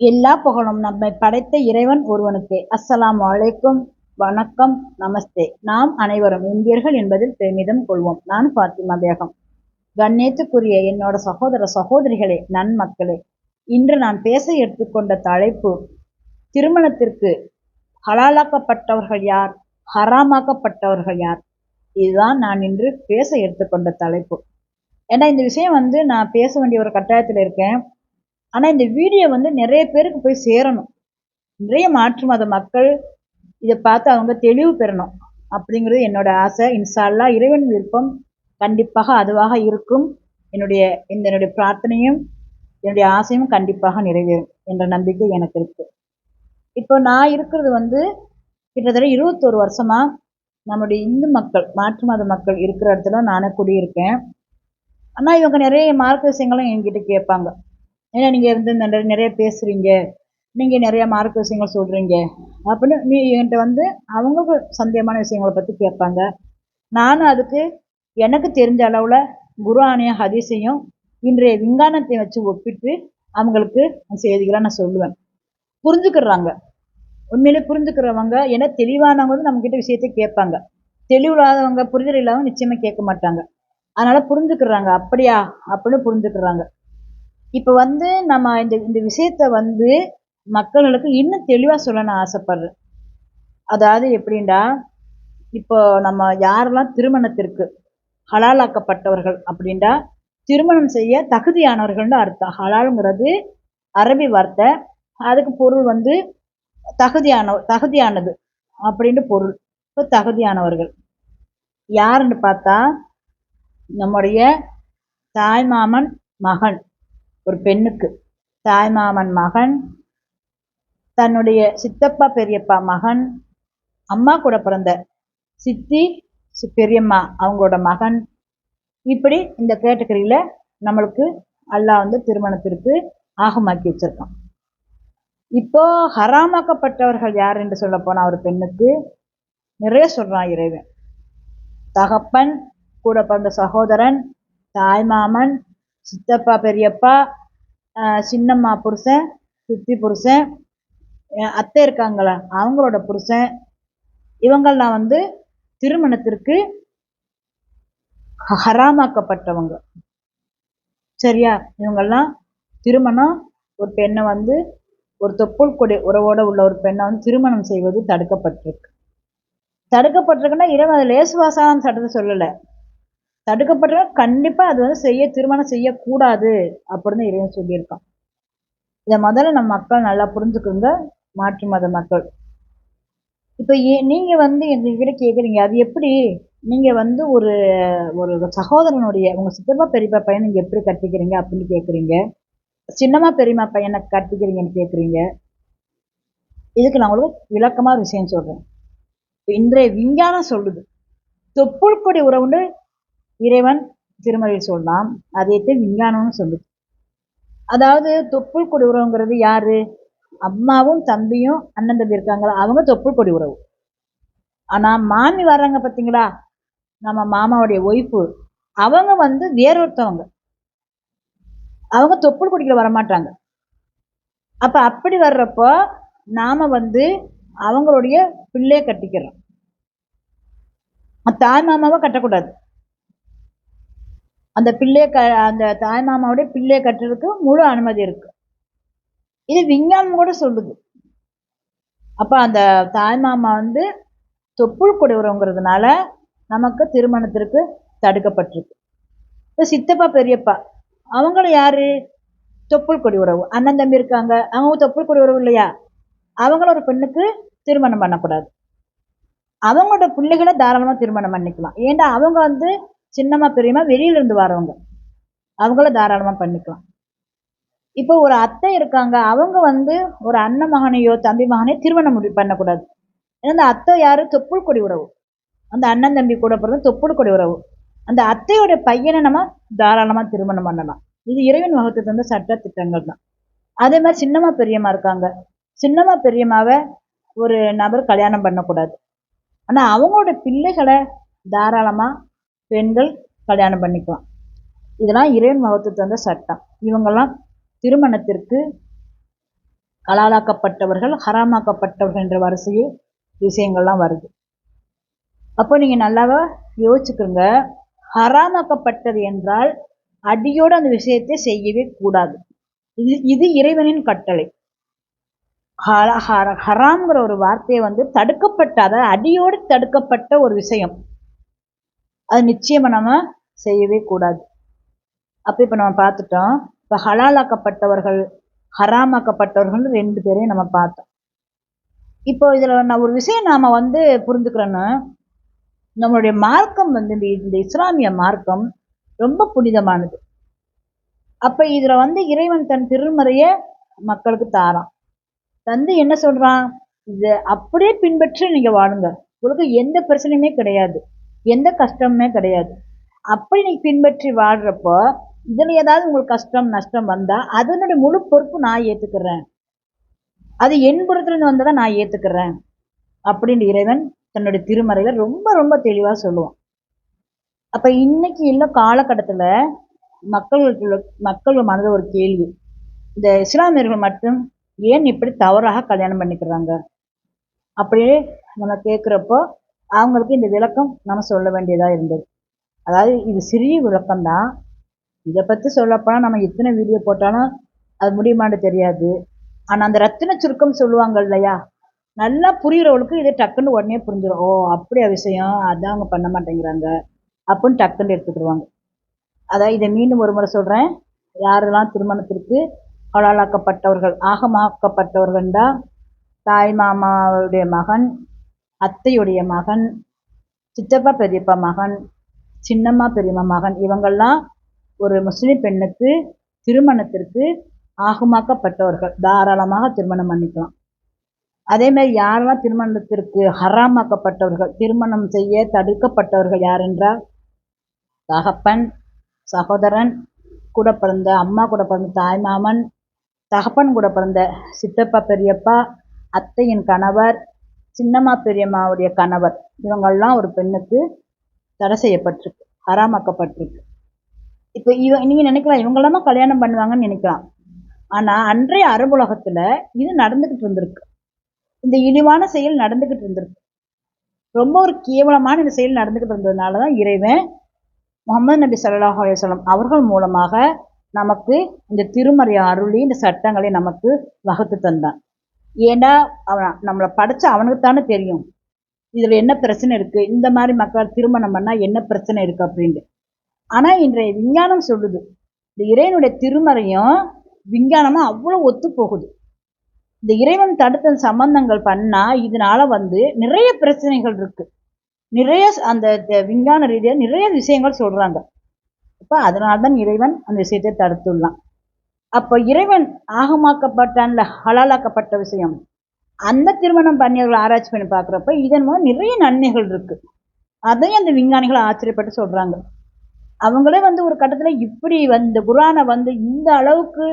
எல்லா புகழும் நம்மை படைத்த இறைவன் ஒருவனுக்கே. அஸ்ஸலாம் வலைக்கும் வணக்கம். நமஸ்தே. நாம் அனைவரும் இந்தியர்கள் என்பதில் பெருமிதம் கொள்வோம். நான் பாத்திமா பேகம். கண்ணியத்துக்குரிய என்னோட சகோதர சகோதரிகளே நன்மக்களே இன்று நான் பேச எடுத்துக்கொண்ட தலைப்பு திருமணத்திற்கு ஹலாலாக்கப்பட்டவர்கள் யார்? ஹராமாக்கப்பட்டவர்கள் யார்? இதுதான் நான் இன்று பேச எடுத்துக்கொண்ட தலைப்பு. ஏன்னா இந்த விஷயம் வந்து நான் பேச வேண்டிய ஒரு கட்டாயத்தில் இருக்கேன். ஆனால் இந்த வீடியோ வந்து நிறைய பேருக்கு போய் சேரணும். நிறைய மாற்று மத மக்கள் இதை பார்த்து அவங்க தெளிவு பெறணும். அப்படிங்கிறது என்னோட ஆசை. இன்சால்லா இறைவன் விருப்பம் கண்டிப்பாக அதுவாக இருக்கும். என்னுடைய இந்த என்னுடைய பிரார்த்தனையும் என்னுடைய ஆசையும் கண்டிப்பாக நிறைவேறும் என்ற நம்பிக்கை எனக்கு இருக்குது இப்போ நான் இருக்கிறது வந்து கிட்டத்தட்ட இருபத்தோரு வருஷமாக நம்முடைய இந்து மக்கள் மாற்று மத மக்கள் இருக்கிற இடத்துல நானே குடியிருக்கேன். ஆனால் இவங்க நிறைய மார்க்க விஷயங்களும் என்கிட்ட கேட்பாங்க. ஏன்னா நீங்கள் வந்து இந்த நிறைய பேசுகிறீங்க நீங்கள் நிறையா மார்க் விஷயங்கள் சொல்கிறீங்க அப்படின்னு நீ என்கிட்ட வந்து அவங்களுக்கு சந்தேகமான விஷயங்களை பற்றி கேட்பாங்க. நானும் அதுக்கு எனக்கு தெரிஞ்ச அளவில் குரானையும் ஹதீஸையும் இன்றைய விஞ்ஞானத்தை வச்சு ஒப்பிட்டு அவங்களுக்கு செய்திகளை நான் சொல்லுவேன். புரிஞ்சுக்கிறாங்க. உண்மையிலே புரிஞ்சுக்கிறவங்க ஏன்னா தெளிவானவங்க வந்து நம்மக்கிட்ட விஷயத்தை கேட்பாங்க. தெளிவில்லாதவங்க புரிதல் இல்லாதவங்க நிச்சயமாக கேட்க மாட்டாங்க. அதனால் புரிஞ்சுக்கிறாங்க. அப்படியா? அப்படின்னு புரிஞ்சுக்கிறாங்க. இப்போ வந்து நம்ம இந்த இந்த விஷயத்த வந்து மக்களுக்கு இன்னும் தெளிவாக சொல்ல நான் ஆசைப்படுறேன். அதாவது எப்படின்டா இப்போ நம்ம யாரெல்லாம் திருமணத்திற்கு ஹலாலாக்கப்பட்டவர்கள் அப்படின்டா திருமணம் செய்ய தகுதியானவர்கள்னு அர்த்தம். ஹலாலுங்கிறது அரபி வார்த்தை. அதுக்கு பொருள் வந்து தகுதியான தகுதியானது அப்படின்னு பொருள். இப்போ தகுதியானவர்கள். யாருன்னு பார்த்தா நம்முடைய தாய்மாமன் மகன். ஒரு பெண்ணுக்கு. தாய்மாமன் மகன் தன்னுடைய சித்தப்பா பெரியப்பா மகன் அம்மா கூட பிறந்த சித்தி பெரியம்மா அவங்களோட மகன். இப்படி இந்த கேட்டகரியில் நம்மளுக்கு அல்லாஹ் வந்து திருமணத்திற்கு ஆகமாக்கி வச்சிருக்கான். இப்போ ஹராமாக்கப்பட்டவர்கள் யார் என்று சொல்ல போனால் ஒரு பெண்ணுக்கு நிறைய சொல்கிறான் இறைவன். தகப்பன் கூட பிறந்த சகோதரன் தாய்மாமன் சித்தப்பா பெரியப்பா சின்னம்மா புருஷன் சித்தி புருஷன் அத்தை இருக்காங்களா? அவங்களோட புருஷன். இவங்கள்லாம் வந்து திருமணத்திற்கு ஹராமாக்கப்பட்டவங்க. சரியா? இவங்கெல்லாம் திருமணம் ஒரு பெண்ணை வந்து ஒரு தொப்புள் கொடி உறவோட உள்ள ஒரு பெண்ணை வந்து திருமணம் செய்வது தடுக்கப்பட்டிருக்கு. தடுக்கப்பட்டிருக்குன்னா இறைவன் அது லேசுவாசான சட்டத்தை சொல்லலை. தடுக்கப்பட்டவங்க கண்டிப்பாக அது வந்து செய்ய திருமணம் செய்யக்கூடாது அப்படின்னு இறைவன் சொல்லியிருக்கான். இதை முதல்ல நம்ம மக்கள் நல்லா புரிஞ்சுக்குங்க. மாற்று மத மக்கள். இப்போ ஏ நீங்கள் வந்து எங்ககிட்ட கேட்குறீங்க அது எப்படி? நீங்கள் வந்து ஒரு ஒரு சகோதரனுடைய உங்கள் சித்தப்பா பெரியப்பா பையன் நீங்கள் எப்படி கட்டிக்கிறீங்க அப்படின்னு கேட்குறீங்க சின்னம்மா பெரியம்மா பையனை கட்டிக்கிறீங்கன்னு கேட்குறீங்க இதுக்கு நான் உங்களுக்கு விளக்கமாக விஷயம் சொல்கிறேன் இன்றைய விஞ்ஞானம் சொல்லுது தொப்புள் கொடி உறவுன்னு இறைவன் திருமறையில் சொல்லலாம் அதைத்தான் விஞ்ஞானம்னு சொல்லுது. அதாவது தொப்புள் கொடி உறவுங்கிறது யாரு? அம்மாவும் தம்பியும் அண்ணன் தம்பி இருக்காங்களா? அவங்க தொப்புள் கொடி உறவு. ஆனா மாமி வர்றாங்க பார்த்தீங்களா நம்ம மாமாவுடைய ஒய்ஃபு. அவங்க வந்து வேறொருத்தவங்க. அவங்க தொப்புள் கொடிக்கில் வரமாட்டாங்க. அப்ப அப்படி வர்றப்போ நாம வந்து அவங்களுடைய பிள்ளையை கட்டிக்கிறோம். தாய் மாமாவை கட்டக்கூடாது. அந்த பிள்ளைய க அந்த தாய் மாமாவுடைய பிள்ளைய கட்டுறதுக்கு முழு அனுமதி இருக்கு. இது விஞ்ஞானம் கூட சொல்லுது. அப்போ அந்த தாய்மாமா வந்து தொப்புள் கொடுவுறவங்கிறதுனால நமக்கு திருமணத்திற்கு தடுக்கப்பட்டிருக்கு. இப்போ சித்தப்பா பெரியப்பா அவங்களும் யாரு? தொப்புள் கொடி உறவு அண்ணன் தம்பி இருக்காங்க. அவங்க தொப்புள் கொடி உறவு இல்லையா? அவங்கள ஒரு பெண்ணுக்கு திருமணம் பண்ணக்கூடாது. அவங்களோட பிள்ளைகளை தாராளமாக திருமணம் பண்ணிக்கலாம். ஏன்னா அவங்க வந்து சின்னம்மா பெரியம்மா வெளியிலேருந்து வரவங்க அவங்கள தாராளமாக பண்ணிக்கலாம். இப்போ ஒரு அத்தை இருக்காங்க. அவங்க வந்து ஒரு அண்ணன் மகனையோ தம்பி மகனையோ திருமணம் முடி பண்ணக்கூடாது. ஏன்னா அந்த அத்தை யாரு? தொப்புள் கொடி உறவு. அந்த அண்ணன் தம்பி கூட பிறந்த தொப்புள் கொடி உறவு. அந்த அத்தையோட பையனை நம்ம தாராளமாக திருமணம் பண்ணலாம். இது இறைவன் வகுத்து தந்த சட்ட திட்டங்கள் தான். அதே மாதிரி சின்னம்மா பெரியம்மா இருக்காங்க. சின்னம்மா பெரியம்மாவை ஒரு நபர் கல்யாணம் பண்ணக்கூடாது. ஆனால் அவங்களோட பிள்ளைகளை தாராளமாக பெண்கள் கல்யாணம் பண்ணிக்கலாம். இதெல்லாம் இறைவன் வகுத்து தந்த சட்டம். இவங்கெல்லாம் திருமணத்திற்கு கலாலாக்கப்பட்டவர்கள் ஹராமாக்கப்பட்டவர்கள் என்ற வரிசையில் விஷயங்கள்லாம் வருது. அப்போ நீங்கள் நல்லாவா யோசிச்சுக்கோங்க. ஹராமாக்கப்பட்டது என்றால் அடியோடு அந்த விஷயத்தை செய்யவே கூடாது. இது இது இறைவனின் கட்டளை. ஹர ஹராம்ங்கிற ஒரு வார்த்தையை வந்து தடுக்கப்பட்ட அதாவது அடியோடு தடுக்கப்பட்ட ஒரு விஷயம். அது நிச்சயமா நம்ம செய்யவே கூடாது. அப்போ இப்போ நம்ம பார்த்துட்டோம். இப்போ ஹலாலாக்கப்பட்டவர்கள் ஹராமாக்கப்பட்டவர்கள் ரெண்டு பேரையும் நம்ம பார்த்தோம். இப்போ இதில் நான் ஒரு விஷயம் நாம் வந்து புரிஞ்சுக்கிறோன்னா நம்மளுடைய மார்க்கம் வந்து இந்த இந்த இஸ்லாமிய மார்க்கம் ரொம்ப புனிதமானது. அப்போ இதில் வந்து இறைவன் தன் திருமறையை மக்களுக்கு தாரான். தந்து என்ன சொல்கிறான் இதை அப்படியே பின்பற்றி நீங்கள் வாழுங்க. உங்களுக்கு எந்த பிரச்சனையுமே கிடையாது. எந்த கஷ்டமுமே கிடையாது. அப்படி நீ பின்பற்றி வாழ்கிறப்போ இதில் ஏதாவது உங்களுக்கு கஷ்டம் நஷ்டம் வந்தால் அதனுடைய முழு பொறுப்பு நான் ஏற்றுக்கிறேன் அது என் புறத்துலேருந்து வந்ததை நான் ஏற்றுக்கிறேன் அப்படின்னு இறைவன் தன்னுடைய திருமறையில் ரொம்ப ரொம்ப தெளிவாக சொல்லுவான். அப்போ இன்னைக்கு இல்லை காலகட்டத்தில் மக்களுக்கு மக்கள் மனதில் ஒரு கேள்வி. இந்த இஸ்லாமியர்கள் மட்டும் ஏன் இப்படி தவறாக கல்யாணம் பண்ணிக்கிறாங்க? அப்படியே நம்ம கேட்குறப்போ அவங்களுக்கு இந்த விளக்கம் நம்ம சொல்ல வேண்டியதாக இருந்தது. அதாவது இது சிறிய விளக்கம்தான். இதை பற்றி சொல்லப்போனால் நம்ம எத்தனை வீடியோ போட்டாலும் அது முடியுமான்னு தெரியாது. ஆனால் அந்த ரத்தின சுருக்கம் சொல்லுவாங்க இல்லையா? நல்லா புரிகிறவளுக்கு இது டக்குன்னு உடனே புரிஞ்சிடும் ஓ அப்படியா விஷயம்? அதான் அவங்க பண்ண மாட்டேங்கிறாங்க. அப்புடின்னு டக்குன்னு எடுத்துக்கிடுவாங்க. அதான் இதை மீண்டும் ஒரு முறை சொல்கிறேன் யாரெல்லாம் திருமணத்திற்கு கலாலாக்கப்பட்டவர்கள் ஆகமாக்கப்பட்டவர்கள் தான் தாய் மாமாவுடைய மகன் அத்தையுடைய மகன் சித்தப்பா பெரியப்பா மகன் சின்னம்மா பெரியம்மா மகன் இவங்கெல்லாம் ஒரு முஸ்லீம் பெண்ணுக்கு திருமணத்திற்கு ஆகமாக்கப்பட்டவர்கள். தாராளமாக திருமணம் பண்ணிக்கலாம். அதேமாதிரி யாரெல்லாம் திருமணத்திற்கு ஹராமாக்கப்பட்டவர்கள் திருமணம் செய்ய தடுக்கப்பட்டவர்கள் யார் என்றால் தகப்பன் சகோதரன் கூட பிறந்த அம்மா கூட பிறந்த தாய்மாமன் தகப்பன் கூட பிறந்த சித்தப்பா பெரியப்பா அத்தையின் கணவர் சின்னம்மா பெரியம்மாவுடைய கணவர். இவங்கெல்லாம் ஒரு பெண்ணுக்கு தடை செய்யப்பட்டிருக்கு ஹராமாக்கப்பட்டிருக்கு. இப்போ இவ நீங்கள் நினைக்கலாம் இவங்களாம கல்யாணம் பண்ணுவாங்கன்னு நினைக்கலாம். ஆனால் அன்றைய அரபுலகத்தில் இது நடந்துக்கிட்டு இருந்திருக்கு. இந்த இழிவான செயல் நடந்துக்கிட்டு இருந்திருக்கு. ரொம்ப ஒரு கேவலமான இந்த செயல் நடந்துக்கிட்டு இருந்ததுனால தான் இறைவன் முகமது நபி சல்லாஹ் அலுவலம் அவர்கள் மூலமாக நமக்கு இந்த திருமறை அருளி இந்த சட்டங்களை நமக்கு வகுத்து தந்தான். ஏன்னா அவன் நம்மளை படைச்ச அவனுக்கு தானே தெரியும். இதில் என்ன பிரச்சனை இருக்குது இந்த மாதிரி மக்கள் திருமணம் பண்ணால் என்ன பிரச்சனை இருக்குது அப்படின்ட்டு. ஆனால் இன்றைய விஞ்ஞானம் சொல்லுது இந்த இறைவனுடைய திருமறையும் விஞ்ஞானமும் அவ்வளோ ஒத்து போகுது இந்த இறைவன் தடுத்த சம்பந்தங்கள் பண்ணால் இதனால் வந்து நிறைய பிரச்சனைகள் இருக்குது நிறைய அந்த விஞ்ஞான ரீதியாக நிறைய விஷயங்கள் சொல்கிறாங்க அப்போ அதனால தான் இறைவன் அந்த விஷயத்தை தடுத்துள்ளான். அப்போ இறைவன் ஆகமாக்கப்பட்டான்ல ஹலாலாக்கப்பட்ட விஷயம். அந்த திருமணம் பண்ணியவர்கள் ஆராய்ச்சி பண்ணி பார்க்குறப்ப இதன் மூலம் நிறைய நன்மைகள் இருக்குது அதையும் அந்த விஞ்ஞானிகள் ஆச்சரியப்பட்டு சொல்கிறாங்க அவங்களே வந்து ஒரு கட்டத்தில் இப்படி வந்து குரானை வந்து இந்த அளவுக்கு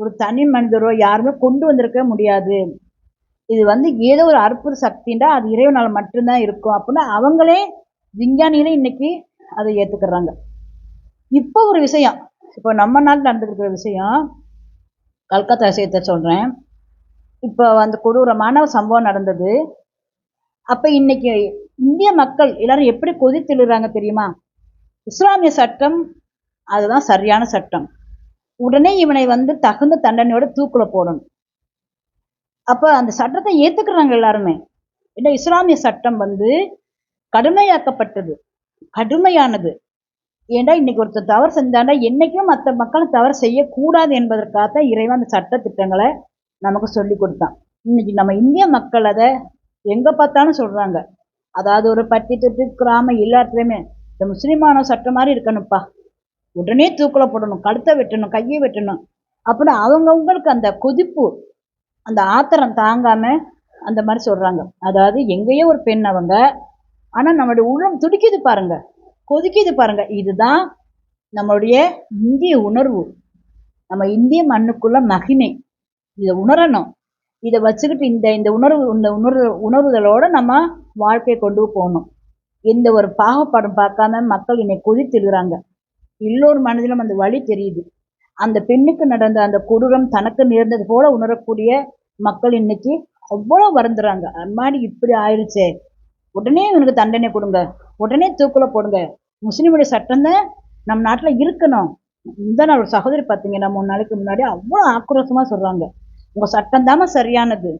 ஒரு தனி மனிதரோ யாருமே கொண்டு வந்திருக்க முடியாது. இது வந்து ஏதோ ஒரு அற்புத சக்தின்றா அது இறைவனால் மட்டும்தான் இருக்கும் அப்படின்னு அவங்களே விஞ்ஞானிகளே இன்னைக்கு அதை ஏற்றுக்கிறாங்க இப்போ ஒரு விஷயம் இப்போ நம்ம நாட்டில் நடந்துருக்கிற விஷயம் கல்கத்தா விஷயத்தை சொல்கிறேன் இப்போ அந்த கொடூரமான சம்பவம் நடந்தது. அப்போ இன்னைக்கு இந்திய மக்கள் எல்லாரும் எப்படி கொதித்தெழுறாங்க தெரியுமா? இஸ்லாமிய சட்டம் அதுதான் சரியான சட்டம். உடனே இவனை வந்து தகுந்த தண்டனையோட தூக்கில் போடணும். அப்போ அந்த சட்டத்தை ஏற்றுக்கிறாங்க எல்லாருமே. ஏன்னா இஸ்லாமிய சட்டம் வந்து கடுமையாக்கப்பட்டது. கடுமையானது. ஏண்டா இன்னைக்கு ஒருத்தர் தவறு செஞ்சாண்டா என்றைக்கும் மற்ற மக்களும் தவறு செய்யக்கூடாது என்பதற்காக இறைவன் அந்த சட்ட திட்டங்களை நமக்கு சொல்லி கொடுத்தான். இன்னைக்கு நம்ம இந்திய மக்கள் அதை எங்கே பார்த்தாலும் சொல்கிறாங்க அதாவது ஒரு பட்டி தொட்டு கிராமம் எல்லாத்துலேயுமே இந்த முஸ்லீமான சட்டம் மாதிரி இருக்கணும்ப்பா. உடனே தூக்கில் போடணும் கழுத்தை வெட்டணும் கையை வெட்டணும். அப்படின்னு அவங்கவுங்களுக்கு அந்த கொதிப்பு அந்த ஆத்திரம் தாங்காமல் அந்த மாதிரி சொல்கிறாங்க அதாவது எங்கேயோ ஒரு பெண் அவங்க ஆனால் நம்மளுடைய உள்ளம் துடிக்குது பாருங்கள் கொதிக்குது பாருங்க. இதுதான் நம்மளுடைய இந்திய உணர்வு. நம்ம இந்திய மண்ணுக்குள்ள மகிமை. இதை உணரணும். இதை வச்சுக்கிட்டு இந்த இந்த உணர்வு இந்த உணர்வு உணர்வுகளோடு நம்ம வாழ்க்கையை கொண்டு போகணும். எந்த ஒரு பாகப்படம் பார்க்காம மக்கள் என்னை கொதித்திருக்கிறாங்க. இல்லோரு மனதிலும் அந்த வழி தெரியுது. அந்த பெண்ணுக்கு நடந்த அந்த கொடூரம் தனக்கு நேர்ந்தது போல உணரக்கூடிய மக்கள் இன்னைக்கு அவ்வளோ வருந்துறாங்க. அம்மாடி இப்படி ஆயிடுச்சே உடனே இவனுக்கு தண்டனை கொடுங்க. உடனே தூக்கில் போடுங்க. முஸ்லீமுடைய சட்டம் தான் நம்ம நாட்டில் இருக்கணும். இந்த நான் ஒரு சகோதரி பார்த்தீங்கன்னா மூணு நாளைக்கு முன்னாடி அவ்வளோ ஆக்ரோஷமாக சொல்கிறாங்க உங்கள் சட்டம் தாம சரியானது.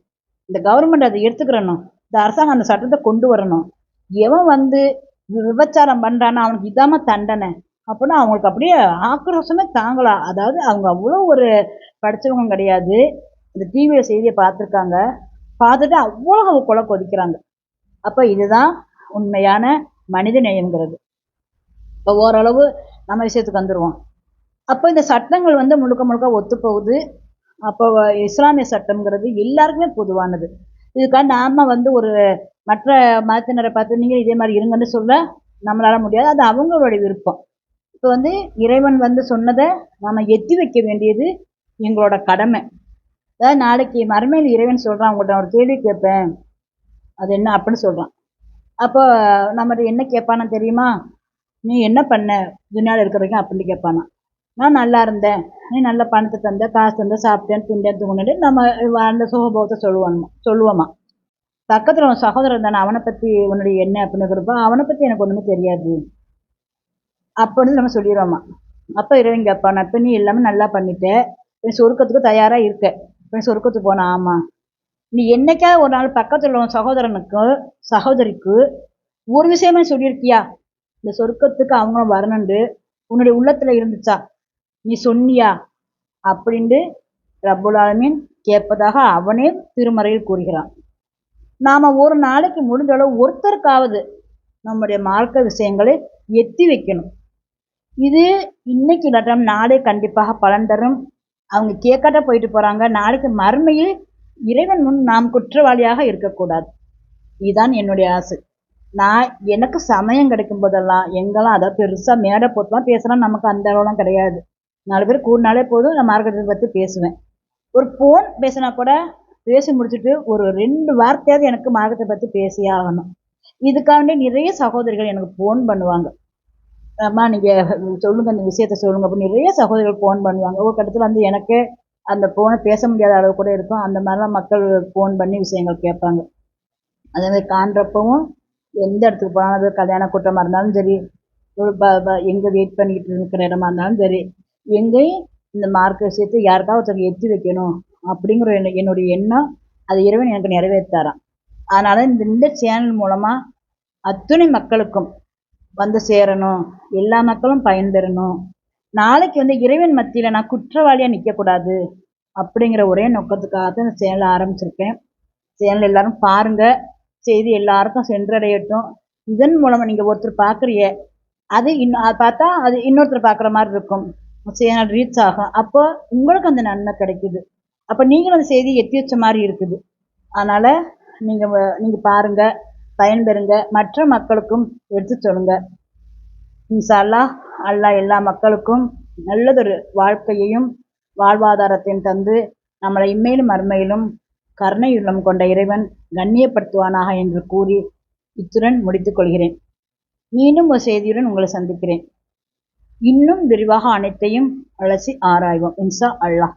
இந்த கவர்மெண்ட் அதை எடுத்துக்கிறணும். இந்த அரசாங்கம் அந்த சட்டத்தை கொண்டு வரணும். எவன் வந்து விபச்சாரம் பண்ணுறான்னா அவனுக்கு இதாம தண்டனை. அப்படின்னா அவங்களுக்கு அப்படியே ஆக்ரோஷமே தாங்கலாம் அதாவது அவங்க அவ்வளோ ஒரு படித்தவங்க கிடையாது. இந்த டிவியில் செய்தியை பார்த்துருக்காங்க. பார்த்துட்டு அவ்வளோ அவங்க கொலை கொதிக்கிறாங்க. அப்போ இதுதான் உண்மையான மனித நேயங்கிறது இப்போ ஓரளவு நம்ம விஷயத்துக்கு வந்துடுவோம் அப்போ இந்த சட்டங்கள் வந்து முழுக்க முழுக்க ஒத்து போகுது அப்போ இஸ்லாமிய சட்டம்ங்கிறது எல்லாருக்குமே பொதுவானது. இதுக்காக நாம் வந்து ஒரு மற்ற மதத்தினரை பார்த்து நீங்கள் இதே மாதிரி இருங்கன்னு சொல்ல நம்மளால முடியாது. அது அவங்களுடைய விருப்பம். இப்போ வந்து இறைவன் வந்து சொன்னதை நாம் எத்தி வைக்க வேண்டியது எங்களோட கடமை. அதாவது நாளைக்கு மறுமையில் இறைவன் சொல்கிறான் உங்கள்கிட்ட ஒரு கேள்வி கேட்பேன். அது என்ன? அப்படின்னு சொல்கிறான் அப்போ நம்மகிட்ட என்ன கேட்பானா தெரியுமா? நீ என்ன பண்ண? துணியாவில் இருக்கிற வரைக்கும் அப்படின்னு கேட்பானா. நான் நல்லா இருந்தேன். நீ நல்ல பணத்தை தந்த காசு தந்த சாப்பிட்டேன் திண்டேன் தூங்கினு நம்ம அந்த சுகபோகத்தை சொல்லுவானுமா சொல்லுவோமா. பக்கத்தில் உன் சகோதரன் தானே அவனை பற்றி உன்னுடைய என்ன அப்படின்னு கொடுப்பா அவனை பற்றி எனக்கு ஒன்றுமே தெரியாது. அப்படின்னு நம்ம சொல்லிடுவோமா. அப்போ இறைவன் கேட்பான் இப்போ நீ எல்லாமே நல்லா பண்ணிட்ட. என் சொருக்கத்துக்கு தயாராக இருக்க. இப்போ சொருக்கத்துக்கு போனா ஆமாம் நீ என்னைக்காவது ஒரு நாள் பக்கத்தில் உள்ள சகோதரனுக்கு சகோதரிக்கு ஒரு விஷயமே சொல்லியிருக்கியா? இந்த சொர்க்கத்துக்கு அவங்களும் வரணுண்டு உன்னுடைய உள்ளத்தில் இருந்துச்சா? நீ சொன்னியா? அப்படின்ட்டு ரப்புல் ஆலமீன் கேட்பதாக அவனே திருமறையில் கூறுகிறான். நாம் ஒரு நாளைக்கு முடிஞ்ச அளவு ஒருத்தருக்காவது நம்முடைய மார்க்க விஷயங்களை எத்தி வைக்கணும். இது இன்னைக்கு இல்லாட்டம் நாளே கண்டிப்பாக பலன் தரும். அவங்க கேட்காட்ட போயிட்டு போகிறாங்க நாளைக்கு மறுமையில் இறைவன் முன் நாம் குற்றவாளியாக இருக்கக்கூடாது. இதுதான் என்னுடைய ஆசை. நான் எனக்கு சமயம் கிடைக்கும் போதெல்லாம் எங்கெல்லாம் அதை பெருசாக மேடை போட்டுலாம் பேசுகிறோம் நமக்கு அந்த அளவுலாம் கிடையாது. நாலு பேர் கூடினாலே போதும் நான் மார்க்கெட்டை பற்றி பேசுவேன். ஒரு ஃபோன் பேசினா கூட பேசி முடிச்சுட்டு ஒரு ரெண்டு வார்த்தையாவது எனக்கு மார்க்கெட்டை பற்றி பேசியே ஆகணும். இதுக்காண்டி நிறைய சகோதரிகள் எனக்கு ஃபோன் பண்ணுவாங்க. அம்மா நீங்கள் சொல்லுங்கள் இந்த விஷயத்த சொல்லுங்கள் அப்படின்னு நிறைய சகோதரிகள் ஃபோன் பண்ணுவாங்க. ஒரு கட்டத்தில் வந்து எனக்கே அந்த ஃபோனை பேச முடியாத அளவு கூட இருக்கும். அந்த மாதிரிலாம் மக்கள் ஃபோன் பண்ணி விஷயங்கள் கேட்பாங்க. அதே மாதிரி காண்றப்பவும் எந்த இடத்துக்கு போனாலும் கல்யாண கூட்டமாக இருந்தாலும் சரி ஒரு ப ப எங்கே வெயிட் பண்ணிக்கிட்டு இருக்கிற இடமா இருந்தாலும் சரி எங்கேயும் இந்த மார்க் விஷயத்தை யாருக்காவது ஒருத்தர் எத்தி வைக்கணும் அப்படிங்கிற என்ன என்னுடைய எண்ணம் அது இறைவன் எனக்கு நிறைவேற்றாரான் அதனால் இந்த இந்த சேனல் மூலமாக அத்துணை மக்களுக்கும் வந்து சேரணும் எல்லா மக்களும் பயன்பெறணும். நாளைக்கு வந்து இறைவன் மத்தியில் நான் குற்றவாளியாக நிற்கக்கூடாது அப்படிங்கிற ஒரே நோக்கத்துக்காக தான் இந்த சேனலை ஆரம்பிச்சிருக்கேன். சேனல் எல்லாரும் பாருங்கள் செய்தி எல்லாருக்கும் சென்றடையட்டும். இதன் மூலமாக நீங்கள் ஒருத்தர் பார்க்குறிய அது இன்னும் அதை பார்த்தா அது இன்னொருத்தர் பார்க்குற மாதிரி இருக்கும். சேனல் ரீச் ஆகும். அப்போ உங்களுக்கு அந்த நன்மை கிடைக்குது. அப்போ நீங்களும் அந்த செய்தி எத்தி வச்ச மாதிரி இருக்குது. அதனால் நீங்கள் நீங்கள் பாருங்கள் பயன்பெறுங்க. மற்ற மக்களுக்கும் எடுத்து சொல்லுங்கள் இன்ஷா அல்லாஹ் அல்லாஹ் எல்லா மக்களுக்கும் நல்லதொரு வாழ்க்கையையும் வாழ்வாதாரத்தையும் தந்து நம்மளை இம்மையிலும் மறுமையிலும் கருணையுள்ளம் கொண்ட இறைவன் கண்ணியப்படுத்துவானாக என்று கூறி இத்துடன் முடித்துக் கொள்கிறேன். மீண்டும் ஒரு செய்தியுடன் உங்களை சந்திக்கிறேன். இன்னும் விரிவாக அனைத்தையும் அலசி ஆராய்வோம். இன்ஷா அல்லாஹ்.